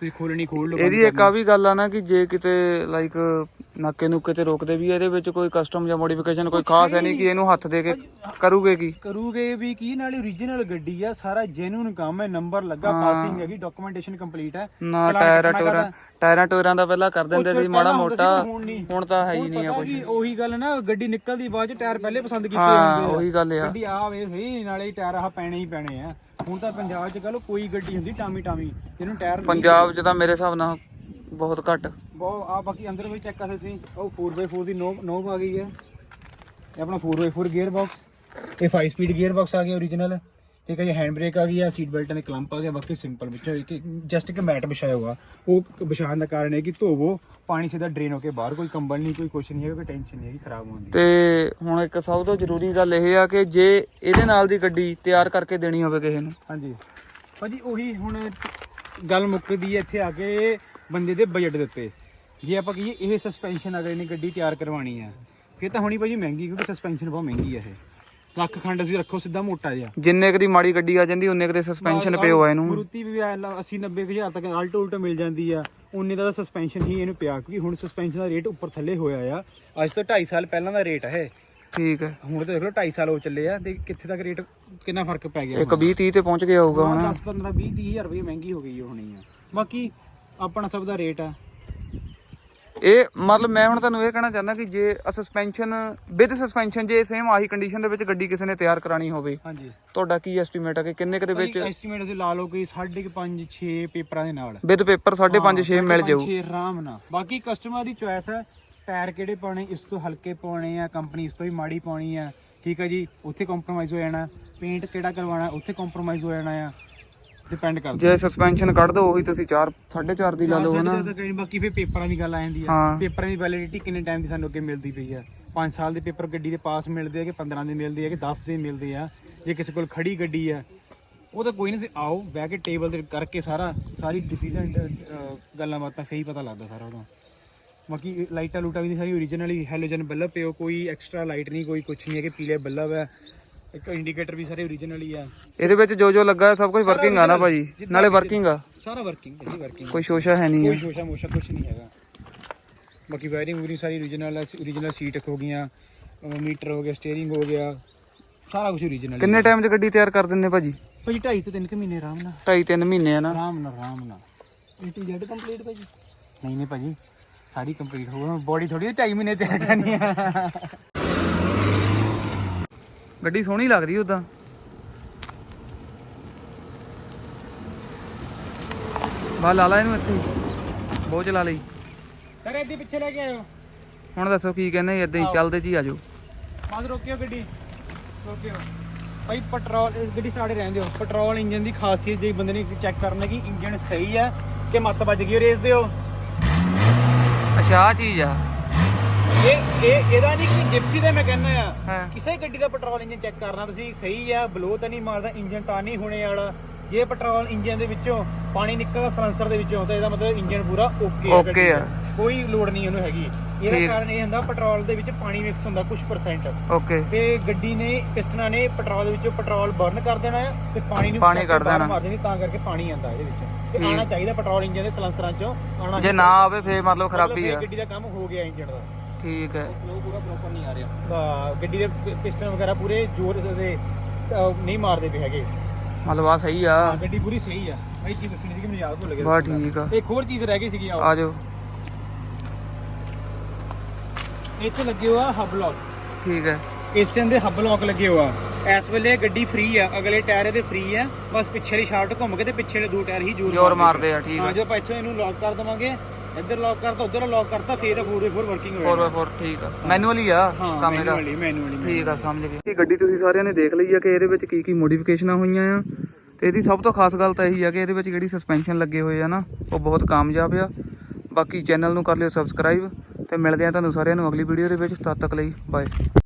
S1: ਤੁਸੀਂ ਖੋਲਣੀ ਖੋਲ ਲਓ
S2: ਇਹਦੀ ਇੱਕ ਆ ਵੀ ਗੱਲ ਆ ਨਾ ਕਿ ਜੇ ਕਿਤੇ ਲਾਈਕ ਨਾਕੇ ਨੂਕੇ ਤੇ ਰੋਕਦੇ ਵੀ ਆ, ਇਹਦੇ ਵਿੱਚ ਕੋਈ ਕਸਟਮ ਜਾਂ ਮੋਡੀਫਿਕੇਸ਼ਨ ਕੋਈ ਖਾਸ ਹੈ ਨਹੀਂ ਕਿ ਇਹਨੂੰ ਹੱਥ ਦੇ ਕੇ ਕਰੂਗੇ ਕੀ?
S1: ਕਰੂਗੇ ਵੀ ਕੀ? ਨਾਲੇ origignal ਗੱਡੀ ਆ ਸਾਰਾ ਜੈਨੂਨ ਕੰਮ ਹੈ ਨੰਬਰ ਲੱਗਾ ਪਾਸਿੰਗ ਹੈਗੀ ਡਾਕੂਮੈਂਟੇਸ਼ਨ ਕੰਪਲੀਟ ਹੈ।
S2: ਨਾ
S1: ਚਲਾਨ
S2: ਟਾਇਰ
S1: ਕੱਟਣਾ
S2: ਟੋਰਾ
S1: ਕਰਨਾ।
S2: ਟਾਇਰਾਂ ਟੋਰਾਂ ਦਾ ਪਹਿਲਾਂ ਕਰ ਦਿੰਦੇ ਸੀ ਮਾੜਾ ਮੋਟਾ
S1: ਹੁਣ
S2: ਤਾਂ ਹੈ ਹੀ ਨਹੀਂ ਆ ਕੁਝ
S1: ਉਹੀ ਗੱਲ ਨਾ ਗੱਡੀ ਨਿਕਲਦੀ ਬਾਅਦ ਚ ਟਾਇਰ ਪਹਿਲੇ ਪਸੰਦ ਕੀਤੇ
S2: ਹਾਂ। ਉਹੀ ਗੱਲ ਆ।
S1: ਗੱਡੀ ਆ ਵੇ ਸਹੀ ਨਾਲੇ ਟਾਇਰ ਆ ਪੈਣੇ ਹੀ ਪੈਣੇ ਆ। ਹੁਣ ਤਾਂ ਪੰਜਾਬ 'ਚ ਕਹ ਲੋ ਕੋਈ ਗੱਡੀ ਹੁੰਦੀ ਟਾਮੀ ਟਾਮੀ ਜਿਹਨੂੰ ਟਾਇਰ
S2: ਪੰਜਾਬ 'ਚ ਤਾਂ ਮੇਰੇ ਹਿਸਾਬ ਨਾਲ ਬਹੁਤ ਘੱਟ।
S1: ਬਹੁਤ ਆ ਬਾਕੀ ਅੰਦਰ ਵੀ ਚੈੱਕ ਕਰ ਸਕਦੇ ਸੀ ਉਹ 4x4 ਦੀ ਨੋਬ ਨੋਬ ਆ ਗਈ ਹੈ। ਇਹ ਆਪਣਾ 4x4 ਗੀਅਰ ਬਾਕਸ ਇਹ 5 ਸਪੀਡ ਗੀਅਰ ਬਾਕਸ ਆ ਗਿਆ origignal ਠੀਕ ਹੈ ਜੀ ਹੈਂਡ ਬ੍ਰੇਕ ਆ ਗਈ ਆ ਸੀਟ ਬੈਲਟਾਂ ਦੇ ਕਲੰਪ ਆ ਗਿਆ ਬਾਕੀ ਸਿੰਪਲ ਵਿੱਚੋਂ ਇੱਕ ਜਸਟ ਇੱਕ ਮੈਟ ਵਿਛਾਇਆ ਹੋਇਆ ਉਹ ਵਿਛਾਉਣ ਦਾ ਕਾਰਨ ਹੈ ਕਿ ਧੋਵੋ ਪਾਣੀ ਸਿੱਧਾ ਡਰੇਨ ਹੋ ਕੇ ਬਾਹਰ ਕੋਈ ਕੰਬਲ ਨਹੀਂ ਕੋਈ ਕੁਛ ਨਹੀਂ ਹੈ ਕੋਈ ਟੈਨਸ਼ਨ ਨਹੀਂ ਹੈਗੀ ਖਰਾਬ ਹੋਣ ਦੀ
S2: ਤੇ ਹੁਣ ਇੱਕ ਸਭ ਤੋਂ ਜ਼ਰੂਰੀ ਗੱਲ ਇਹ ਆ ਕਿ ਜੇ ਇਹਦੇ ਨਾਲ ਦੀ ਗੱਡੀ ਤਿਆਰ ਕਰਕੇ ਦੇਣੀ ਹੋਵੇ ਕਿਸੇ ਨੂੰ
S1: ਹਾਂਜੀ ਭਾਜੀ ਉਹੀ ਹੁਣ ਗੱਲ ਮੁੱਕਦੀ ਹੈ ਇੱਥੇ ਆ ਕੇ ਬੰਦੇ ਦੇ ਬਜਟ ਦੇ ਉੱਤੇ ਜੇ ਆਪਾਂ ਕਹੀਏ ਇਹ ਸਸਪੈਂਸ਼ਨ ਅਗਰ ਇਹਨੇ ਗੱਡੀ ਤਿਆਰ ਕਰਵਾਉਣੀ ਆ ਫਿਰ ਤਾਂ ਹੋਣੀ ਭਾਜੀ ਮਹਿੰਗੀ ਕਿਉਂਕਿ ਸਸਪੈਂਸ਼ਨ ਬਹੁਤ ਮਹਿੰਗੀ ਆ ਇਹ ਲੱਖ ਖੰਡ ਅਸੀਂ ਰੱਖੋ ਸਿੱਧਾ ਮੋਟਾ ਜਿਹਾ।
S2: ਜਿੰਨੇ ਕੁ ਦੀ ਮਾੜੀ ਗੱਡੀ ਆ ਜਾਂਦੀ ਉਹਨੇ ਕੁ ਸਸਪੈਂਸ਼ਨ ਪਿਓ ਆ ਇਹਨੂੰ।
S1: ਮਰੂਤੀ ਵੀ 80 90 ਹਜ਼ਾਰ ਤੱਕ ਆਲਟੋ ਉਲਟੋ ਮਿਲ ਜਾਂਦੀ ਆ। ਉਨੇ ਦਾ ਸਸਪੈਂਸ਼ਨ ਹੀ ਇਹਨੂੰ ਪਿਆ ਕਿਉਂਕਿ ਹੁਣ ਸਸਪੈਂਸ਼ਨ ਦਾ ਰੇਟ ਉੱਪਰ ਥੱਲੇ ਹੋਇਆ ਆ। ਅੱਜ ਤੋਂ 2.5 ਸਾਲ ਪਹਿਲਾਂ ਦਾ ਰੇਟ ਹੈ
S2: ਠੀਕ ਹੈ
S1: ਹੁਣ ਤਾਂ ਦੇਖ ਲਓ 2.5 ਸਾਲ ਹੋ ਚੱਲੇ ਆ ਤੇ ਕਿੱਥੇ ਤੱਕ ਰੇਟ ਕਿੰਨਾ ਫ਼ਰਕ ਪੈ ਗਿਆ
S2: ਇੱਕ 20 30 ਤੇ ਪਹੁੰਚ ਗਿਆ ਹੋਊਗਾ ਹੁਣ।
S1: 10 15 20 30 ਹਜ਼ਾਰ ਰੁਪਏ ਮਹਿੰਗੀ ਹੋ ਗਈ ਹੋਣੀ ਆ। ਬਾਕੀ ਆਪਣਾ ਸਭ ਦਾ ਰੇਟ ਆ।
S2: ਇਹ ਮਤਲਬ ਮੈਂ ਹੁਣ ਤੁਹਾਨੂੰ ਇਹ ਕਹਿਣਾ ਚਾਹੁੰਦਾ ਕਿ ਜੇ ਸਸਪੈਂਸ਼ਨ ਵਿਦ ਸਸਪੈਂਸ਼ਨ ਜੇ ਸੇਮ ਆਹੀ ਕੰਡੀਸ਼ਨ ਦੇ ਵਿੱਚ ਗੱਡੀ ਕਿਸੇ ਨੇ ਤਿਆਰ ਕਰਾਣੀ ਹੋਵੇ
S1: ਹਾਂਜੀ।
S2: ਤੁਹਾਡਾ ਕੀ ਐਸਟੀਮੇਟ ਹੈ ਕਿ ਕਿੰਨੇ ਕੁ ਦੇ ਵਿੱਚ
S1: ਐਸਟੀਮੇਟ ਅਸੀਂ ਲਾ ਲਓ ਕਿ 5.5 6 ਪੇਪਰਾਂ ਦੇ ਨਾਲ।
S2: ਵਿਦ ਪੇਪਰ 5.5 6 ਮਿਲ ਜਾਊ।
S1: 6 ਆਰਾਮ ਨਾਲ। ਬਾਕੀ ਕਸਟਮਰ ਦੀ ਚੁਆਇਸ ਹੈ ਟਾਇਰ ਕਿਹੜੇ ਪਾਉਣੇ ਇਸ ਤੋਂ ਹਲਕੇ ਪਾਉਣੇ ਆ ਕੰਪਨੀ ਇਸ ਤੋਂ ਵੀ ਮਾੜੀ ਪਾਉਣੀ ਆ। ਠੀਕ ਹੈ ਜੀ ਉੱਥੇ ਕੰਪਰੋਮਾਈਜ਼ ਹੋ ਜਾਣਾ। ਪੇਂਟ ਕਿਹੜਾ ਕਰਵਾਉਣਾ ਉੱਥੇ ਕੰਪਰੋਮਾਈਜ਼ ਹੋ ਜਾਣਾ ਆ। ਡਿਪੈਂਡ ਕਰਦਾ
S2: ਜੇ ਸਸਪੈਂਸ਼ਨ ਕੱਢ ਦੋ ਉਹੀ ਤੁਸੀਂ 4 4.5 ਦੀ ਲਾ ਲਓ ਹਨਾ।
S1: ਬਾਕੀ ਫਿਰ ਪੇਪਰਾਂ ਦੀ ਗੱਲ ਆ ਜਾਂਦੀ ਆ।
S2: ਹਾਂ।
S1: ਪੇਪਰਾਂ ਦੀ ਵੈਲਿਡਿਟੀ ਕਿੰਨੇ ਟਾਈਮ ਦੀ ਸਾਨੂੰ ਅੱਗੇ ਮਿਲਦੀ ਪਈ ਆ? 5 ਸਾਲ ਦੇ ਪੇਪਰ ਗੱਡੀ ਦੇ ਪਾਸ ਮਿਲਦੇ ਆ ਕਿ 15 ਦੇ ਮਿਲਦੇ ਆ ਕਿ 10 ਦੇ ਮਿਲਦੇ ਆ? ਜੇ ਕਿਸੇ ਕੋਲ ਖੜੀ ਗੱਡੀ ਆ ਉਹ ਤਾਂ ਕੋਈ ਨਹੀਂ ਸੀ ਆਓ ਬਹਿ ਕੇ ਟੇਬਲ ਤੇ ਕਰਕੇ ਸਾਰਾ ਸਾਰੀ ਡਿਸੀਜਨ ਗੱਲਾਂ ਬਾਤਾਂ ਸਹੀ ਪਤਾ ਲੱਗਦਾ ਸਾਰਾ ਉਹਦਾ ਬਾਕੀ ਲਾਈਟਾਂ ਲੂਟਾਂ ਵੀ ਸਾਰੀ ਓਰੀਜਨਲ ਹੀ ਹੈਲੋਜਨ ਬੱਲਬ ਪਿਓ ਕੋਈ ਐਕਸਟਰਾ ਲਾਈਟ ਨਹੀਂ ਕੋਈ ਕੁਝ ਨਹੀਂ ਹੈ ਕਿ ਪੀਲੇ ਬੱਲਬ ਹੈ। ਇੱਕ ਇੰਡੀਕੇਟਰ ਵੀ ਸਾਰੇ ਓਰੀਜਨਲ ਹੀ ਆ।
S2: ਇਹਦੇ ਵਿੱਚ ਜੋ ਜੋ ਲੱਗਾ ਸਭ ਕੁਝ ਵਰਕਿੰਗ ਆ ਨਾ ਭਾਜੀ? ਨਾਲੇ ਵਰਕਿੰਗ ਆ।
S1: ਸਾਰਾ ਵਰਕਿੰਗ ਹੈ ਵਰਕਿੰਗ
S2: ਕੋਈ ਸ਼ੋਸ਼ਾ ਹੈ ਨਹੀਂ
S1: ਕੋਈ
S2: ਆ।
S1: ਸ਼ੋਸ਼ਾ ਮੋਸ਼ਾ ਕੁਝ ਨਹੀਂ ਹੈਗਾ। ਬਾਕੀ ਵਾਇਰਿੰਗ ਵੂਰਿੰਗ ਸਾਰੀ origignal ਹੈ origignal ਸੀਟ ਹੋ ਗਈਆਂ ਮੀਟਰ ਹੋ ਗਿਆ ਸਟੀਅਰਿੰਗ ਹੋ ਗਿਆ ਸਾਰਾ ਕੁਝ origignal
S2: ਕਿੰਨੇ ਟਾਈਮ 'ਚ ਗੱਡੀ ਤਿਆਰ ਕਰ ਦਿੰਦੇ ਭਾਜੀ?
S1: ਭਾਜੀ ਢਾਈ ਤੋਂ ਤਿੰਨ ਕੁ ਮਹੀਨੇ ਆਰਾਮ ਨਾਲ।
S2: 2.5 3 ਮਹੀਨੇ ਆ ਨਾ।
S1: ਆਰਾਮ ਨਾਲ ਆਰਾਮ ਨਾਲ।
S5: ਏ ਟੂ ਜ਼ੈਡ ਕੰਪਲੀਟ ਭਾਜੀ।
S1: ਨਹੀਂ ਨਹੀਂ ਭਾਜੀ ਸਾਰੀ ਕੰਪਲੀਟ ਹੋਊਗਾ ਬੋਡੀ ਥੋੜੀ ਢਾਈ ਮਹੀਨੇ ਤਿਆਰ ਕਰਨੀ ਆ।
S2: ਗੱਡੀ ਸੋਹਣੀ ਲੱਗਦੀ ਉਦਾਂ ਬਾ ਲਾ ਲਾ ਇਹਨੂੰ ਇੱਥੇ ਹੀ। ਬਹੁਤ ਚਲਾ ਲਈ।
S1: ਸਰ ਇੱਥੇ ਪਿੱਛੇ ਲੈ ਕੇ ਆਇਓ।
S2: ਹੁਣ ਦੱਸੋ ਕੀ ਕਹਿੰਦੇ ਇਦਾਂ ਹੀ ਚੱਲਦੇ ਜੀ ਆਜੋ।
S1: ਮਾਦ ਰੋਕਿਓ ਗੱਡੀ। ਰੋਕਿਓ। ਭਾਈ ਪੈਟਰੋਲ ਗੱਡੀ ਸਟਾਰਟ ਰਹਿਣ ਦਿਓ। ਪੈਟਰੋਲ ਇੰਜਨ ਦੀ ਖਾਸੀਅਤ ਜੇ ਬੰਦੇ ਨੇ ਚੈੱਕ ਕਰਨਾ ਕਿ ਇੰਜਨ ਸਹੀ ਹੈ ਕਿ ਮੱਤ ਵੱਜ ਗਈ ਰੇਸ ਦਿਓ।
S2: ਅੱਛਾ ਆ ਚੀਜ਼ ਆ।
S1: ਇਹ ਇਹ ਇਹਦਾ ਨਹੀਂ ਕਿ ਜਿਪਸੀ ਦੇ ਮੈਂ ਕਹਿੰਦਾ ਆ।
S2: ਹਾਂ।
S1: ਕਿਸੇ ਗੱਡੀ ਦਾ ਪੈਟਰੋਲ ਇੰਜਨ ਚੈੱਕ ਕਰਨਾ ਤੁਸੀਂ ਸਹੀ ਆ ਬਲੋ ਤਾਂ ਨਹੀਂ ਮਾਰਦਾ ਇੰਜਨ ਤਾਂ ਨਹੀਂ ਹੋਣੇ ਵਾਲਾ। ਜੇ ਪੈਟਰੋਲ ਇੰਜਨ ਦੇ ਵਿੱਚੋਂ ਪਾਣੀ ਨਿਕਲਦਾ ਸਲੈਂਸਰ ਦੇ ਵਿੱਚੋਂ ਤਾਂ ਇਹਦਾ ਮਤਲਬ ਇੰਜਨ ਪੂਰਾ ਓਕੇ
S2: Okay ਆ।
S1: ਕੋਈ ਲੋੜ ਨਹੀਂ ਉਹਨੂੰ ਹੈਗੀ। ਇਹਦਾ
S2: ਠੀਕ।
S1: ਕਾਰਨ ਇਹ ਹੁੰਦਾ ਪੈਟਰੋਲ ਦੇ ਵਿੱਚ ਪਾਣੀ ਮਿਕਸ ਹੁੰਦਾ ਕੁਝ ਪਰਸੈਂਟ
S2: ਓਕੇ
S1: ਤੇ ਗੱਡੀ ਨੇ ਪਿਸਟਨਾਂ ਨੇ ਪੈਟਰੋਲ ਦੇ ਵਿੱਚੋਂ ਪੈਟਰੋਲ ਬਰਨ ਕਰ ਦੇਣਾ ਆ ਤੇ ਪਾਣੀ ਨੂੰ
S2: ਪਾਣੀ
S1: ਚੱਕ ਕੇ
S2: ਕੱਢ
S1: ਬਾਹਰ
S2: ਦੇਣਾ।
S1: ਮਾਰ ਦੇਣੀ ਤਾਂ ਕਰਕੇ ਪਾਣੀ ਆਂਦਾ ਇਹਦੇ ਵਿੱਚ। ਤੇ
S2: ਠੀਕ।
S1: ਆਣਾ ਚਾਹੀਦਾ ਪੈਟਰੋਲ ਇੰਜਨ ਦੇ ਸਲੈਂਸਰਾਂ ਚੋਂ ਆਣਾ
S2: ਜੇ ਨਾ ਆਵੇ ਫੇਰ ਮਤਲਬ ਖਰਾਬੀ ਆ।
S1: ਗੱਡੀ ਦਾ ਕੰਮ ਹੋ ਗਿਆ ਇੰਜਨ ਦਾ।
S2: ਠੀਕ ਹੈ।
S5: ਫਲੋ ਪੂਰਾ ਪ੍ਰੋਪਰ ਨਹੀਂ ਆ ਰਿਹਾ।
S1: ਤਾਂ ਗੱਡੀ ਦੇ ਪਿਸਟਨ ਵਗੈਰਾ ਪੂਰੇ ਜ਼ੋਰ ਦੇ ਅਹ, ਨਹੀਂ ਮਾਰਦੇ ਪਏ ਹੈਗੇ।
S2: ਮਤਲਬ ਆ ਸਹੀ ਆ।
S1: ਹਾਂ ਗੱਡੀ ਪੂਰੀ ਸਹੀ ਆ। ਭਾਈ ਕੀ ਦੱਸਣੀ ਸੀ ਕਿ ਮੈਨੂੰ ਯਾਦ ਭੁੱਲ ਗਿਆ।
S2: ਬਾ
S1: ਦੱਸਣ ਦਾ।
S2: ਠੀਕ ਆ।
S1: ਇੱਕ ਹੋਰ ਚੀਜ਼ ਰਹਿ ਗਈ ਸੀਗੀ ਆਓ।
S2: ਆਜੋ।
S1: ਇੱਥੇ ਲੱਗੇ ਹੋਆ ਹਬ ਲੌਕ
S2: ਠੀਕ ਹੈ।
S1: ਏਸੀਅਨ ਦੇ ਹਬ ਲੌਕ ਲੱਗੇ ਹੋਆ ਇਸ ਵੇਲੇ ਗੱਡੀ ਫ੍ਰੀ ਆ। ਅਗਲੇ ਟਾਇਰ ਇਹਦੇ ਫ੍ਰੀ ਆ। ਬਸ ਪਿੱਛੇ ਵਾਲੀ ਸ਼ਾਫਟ ਘੁੰਮ ਕੇ ਤੇ ਪਿੱਛੇ ਵਾਲੇ ਦੋ ਟਾਇਰ ਹੀ ਜ਼ੋਰ
S2: ਜ਼ੋਰ ਮਾਰਦੇ ਆ, ਠੀਕ ਆ।
S1: ਹਾਂ ਜੋ ਆਪਾਂ ਇੱਥੋਂ ਇਹਨੂੰ ਲੌਕ ਕਰ ਦਵਾਂਗੇ। ਇੱਧਰ ਲੌਕ ਕਰਤਾ ਉੱਧਰ ਲੌਕ ਕਰਤਾ ਫੇਰ ਤਾਂ 4x4 ਵਰਕਿੰਗ ਹੋਏਗਾ
S2: 4x4 ਠੀਕ ਆ। ਮੈਨੂਅਲੀ ਆ।
S1: ਹਾਂ
S2: ਕੰਮ ਇਹਦਾ
S1: ਮੈਨੂਅਲੀ ਮੈਨੂਅਲੀ
S2: ਠੀਕ ਆ ਸਮਝ ਗਏ। ਇਹ ਗੱਡੀ ਤੁਸੀਂ ਸਾਰਿਆਂ ਨੇ ਦੇਖ ਲਈ ਆ ਕਿ ਇਹਦੇ ਵਿੱਚ ਕੀ ਕੀ ਮੋਡੀਫਿਕੇਸ਼ਨਾਂ ਹੋਈਆਂ ਆ। ਤੇ ਇਹਦੀ ਸਭ ਤੋਂ ਖਾਸ ਗੱਲ ਤਾਂ ਇਹੀ ਆ ਕਿ ਇਹਦੇ ਵਿੱਚ ਜਿਹੜੀ ਸਸਪੈਂਸ਼ਨ ਲੱਗੇ ਹੋਏ ਆ ਨਾ ਉਹ ਬਹੁਤ ਕਾਮਯਾਬ ਆ। ਬਾਕੀ ਚੈਨਲ ਨੂੰ ਕਰ ਲਿਓ ਸਬਸਕ੍ਰਾਈਬ ਤੇ ਮਿਲਦੇ ਆ ਤੁਹਾਨੂੰ ਸਾਰਿਆਂ ਨੂੰ ਅਗਲੀ ਵੀਡੀਓ ਦੇ ਵਿੱਚ। ਤਦ ਤੱਕ ਲਈ ਬਾਏ